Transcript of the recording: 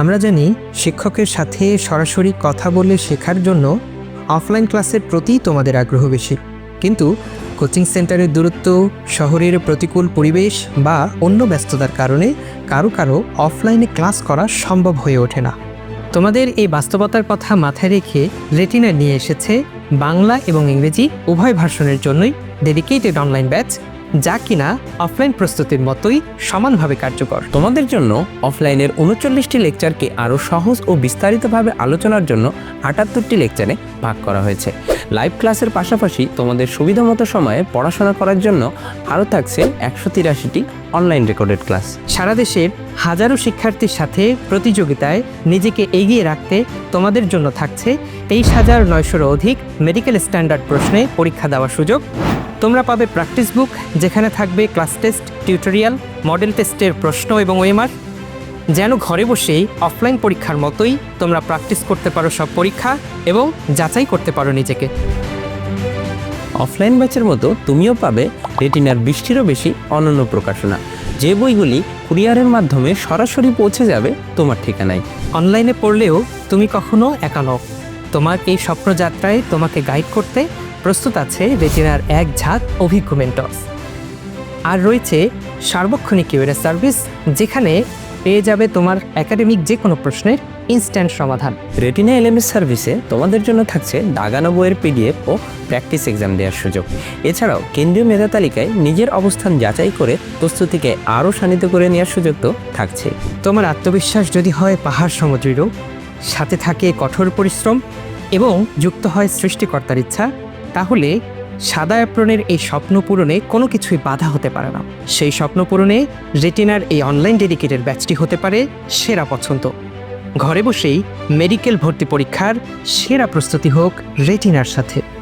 আমরা জানি শিক্ষকের সাথে সরাসরি কথা বলে শেখার জন্য অফলাইন ক্লাসের প্রতি তোমাদের আগ্রহ বেশি। কিন্তু কোচিং সেন্টারের দূরত্ব, শহরের প্রতিকূল পরিবেশ বা অন্য ব্যস্ততার কারণে কারও কারও অফলাইনে ক্লাস করা সম্ভব হয়ে ওঠে না। তোমাদের এই বাস্তবতার কথা মাথায় রেখে রেটিনা নিয়ে এসেছে বাংলা এবং ইংরেজি উভয় ভার্সনের জন্যই ডেডিকেটেড অনলাইন ব্যাচ যা কিনা অফলাইন প্রস্তুতির মতোই সমানভাবে কার্যকর। তোমাদের জন্য অফলাইনের উনচল্লিশটি লেকচারকে আরও সহজ ও বিস্তারিতভাবে আলোচনার জন্য আটাত্তরটি লেকচারে ভাগ করা হয়েছে। লাইভ ক্লাসের পাশাপাশি তোমাদের সুবিধামতো সময়ে পড়াশোনা করার জন্য আরও থাকছে একশো তিরাশিটি অনলাইন রেকর্ডেড ক্লাস সারা দেশের হাজারো শিক্ষার্থীর সাথে প্রতিযোগিতায় নিজেকে এগিয়ে রাখতে তোমাদের জন্য থাকছে তেইশ হাজার নয়শোরও অধিক মেডিকেল স্ট্যান্ডার্ড প্রশ্নে পরীক্ষা দেওয়ার সুযোগ। তোমরা পাবে প্র্যাকটিস বুক যেখানে থাকবে ক্লাস টেস্ট টিউটোরিয়াল মডেল টেস্টের প্রশ্ন এবং ওয়েমার যেন ঘরে বসেই অফলাইন পরীক্ষার মতোই তোমরা প্র্যাকটিস করতে পারো সব পরীক্ষা এবং যাচাই করতে পারো নিজেকে। অফলাইন ব্যাচের মতো তুমিও পাবে রেটিনার বৃষ্টিরও বেশি অনন্য প্রকাশনা। যে বইগুলি কুরিয়ারের মাধ্যমে সরাসরি পৌঁছে যাবে তোমার ঠিকানায়। অনলাইনে পড়লেও তুমি কখনো একা নও। তোমার এই স্বপ্নযাত্রায় তোমাকে গাইড করতে প্রস্তুত আছে রেটিনার এক ঝাঁক অভিজ্ঞ মেন্টস আর রয়েছে সার্বক্ষণিক কিউএর সার্ভিস যেখানে পেয়ে যাবে তোমার একাডেমিক যে কোনো প্রশ্নের ইনস্ট্যান্ট সমাধান। রেটিনা এলএমএস সার্ভিসে তোমাদের জন্য থাকছে দাগানো বইয়ের পিডিএফ ও প্র্যাকটিস এক্সাম দেওয়ার সুযোগ। এছাড়াও কেন্দ্রীয় মেধা তালিকায় নিজের অবস্থান যাচাই করে প্রস্তুতিকে আরও শানিত করে নেওয়ার সুযোগ তো থাকছে তোমার আত্মবিশ্বাস যদি হয় পাহাড় সমদৃঢ় সাথে থাকে কঠোর পরিশ্রম এবং যুক্ত হয় সৃষ্টিকর্তার ইচ্ছা, তাহলে সাদা অ্যাপ্রনের এই স্বপ্ন পূরণে কোনো কিছুই বাধা হতে পারে না। সেই স্বপ্ন পূরণে রেটিনার এই অনলাইন ডেডিকেটেড ব্যাচটি হতে পারে সেরা পছন্দ। ঘরে বসেই মেডিকেল ভর্তি পরীক্ষার সেরা প্রস্তুতি হোক রেটিনার সাথে।